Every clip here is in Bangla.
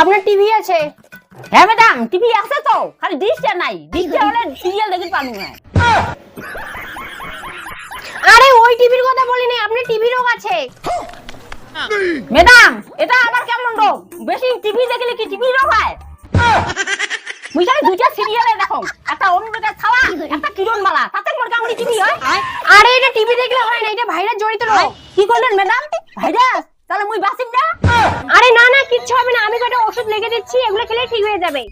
আপনার টিভি আছে? হ্যাঁ ম্যাডাম টিভি আছে তো। খালি ডিশটা নাই। ডিশটা হলে সিরিয়াল দেখতে পারব না। আরে, ওই টিভির কথা বলিনি, আপনার টিভি রোগ আছে। ম্যাডাম এটা আবার কেমন রোগ? বেশি টিভি দেখলে কি টিভি রোগ হয়? খালি দুইটা সিরিয়ালে দেখো। একটা অনুরাগের ছাওয়া, একটা কিরণ মালা তাতে মোর কামড়ি টিভি হয়। আরে, এটা টিভি দেখলে হয় না, এটা ভাইরাস জড়িত রোগ। কি করলেন ম্যাডাম ভাইরাস তাহলে মুই বাসিম না? আরে, না না, কিচ্ছু হবে না। আমি কটা ওষুধ লিখে দিচ্ছি এগুলো খেলে ঠিক হয়ে যাবে।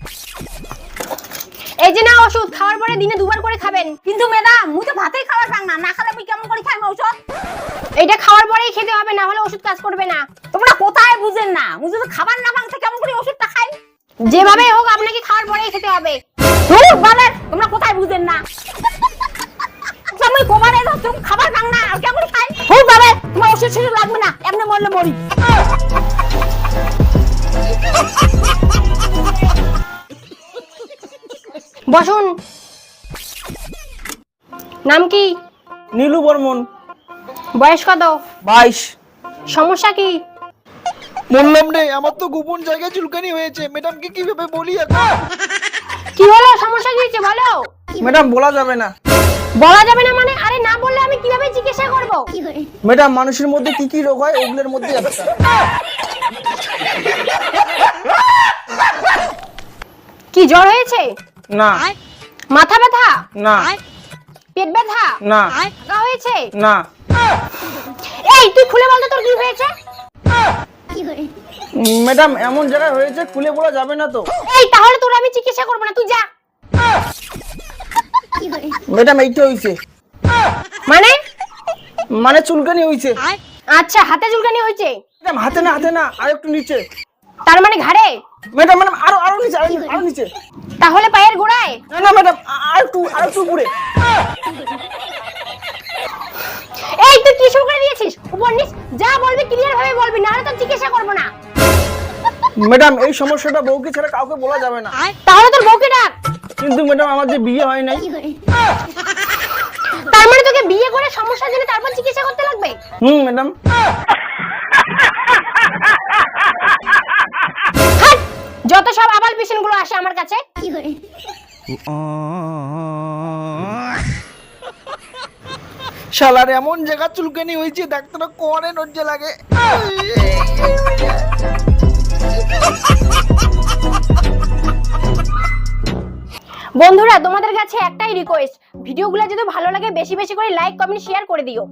এই যে না ওষুধ খাওয়ার পরে দিনে দুবার করে খাবেন। কিন্তু ম্যাডাম মুই তো ভাতেই চাং না। না খেলে মুই কেমন করে ঔষধ এটা খাওয়ার পরেই খেতে হবে না হলে ওষুধ কাজ করবে না। তোমরা কোথায় বুঝেন না? মুই যদি খাবার না ভাঙতে কেমন করে ওষুধটা খাই? যেভাবে হোক আপনাকে খাওয়ার পরেই খেতে হবে। বলেন তোমরা কোথায় বুঝেন না? আচ্ছা, মুই কোমারে তো তুমি খাবার ভাঙ না আর কেমন খাই? বাবে। তোমার ওষুধ ষুধ লাগবে না এমনি মরলে মরি। বসুন। নাম কি? নীলু বর্মন। বয়স কত? বাইশ। সমস্যা কি? বললাম রে আমার তো গোপন জায়গায় চুলকানি হয়েছে। ম্যাডামকে কীভাবে বলি এখন কি হলো? সমস্যা কি হয়েছে? বলো। ম্যাডাম বলা যাবে না। বলা যাবে না মানে? আরে না বললে আমি কীভাবে জিজ্ঞাসা করব? ম্যাডাম মানুষের মধ্যে কি কি রোগ হয় ওগুলোর মধ্যে একটা কি জ্বর হয়েছে? না। মাথা ব্যথা? না। পেট ব্যথা? না। হাগা হয়েছে? না। এই তুই খুলে বলতো তোর কি হয়েছে? ম্যাডাম এমন জায়গায় হয়েছে খুলে বলা যাবে না তো। এই তাহলে তোর আমি চিকিৎসা করব না তুই যা। ম্যাডাম এইটা হয়েছে। মানে? মানে চুলকানি হয়েছে। আচ্ছা হাতে চুলকানি হয়েছে? ম্যাডাম হাতে না হাতে না আর একটু নিচে। তার মানে ঘাড়ে? ম্যাডাম ম্যাডাম আরও আরও নিচে আরও নিচে, তাহলে পায়ের গোড়ায়? না না ম্যাডাম আর একটু আর একটু উপরে। এই তুই কি শুরু করে দিয়েছিস? উপর নিচ? যা বলবি ক্লিয়ার ভাবে বলবি না হলে তোর চিকিৎসা করব না। ম্যাডাম এই সমস্যাটা বউকে ছাড়া কাউকে বলা যাবে না। তাহলে তোর বউকে ডাক। কিন্তু ম্যাডাম আমার যে বিয়ে হয় নাই। তার মানে তোকে বিয়ে করে সমস্যা জেনে তারপর চিকিৎসা করতে লাগবে? হুম ম্যাডাম। যত সব আবাল পেশেন্টগুলো আসে আমার কাছে। শালার এমন জায়গা চুলকানি হয়েছে ডাক্তার করে নজ্জে লাগে। বন্ধুরা তোমাদের কাছে একটাই রিকোয়েস্ট ভিডিওগুলো যদি ভালো লাগে বেশি বেশি করে লাইক কমেন্ট শেয়ার করে দিও।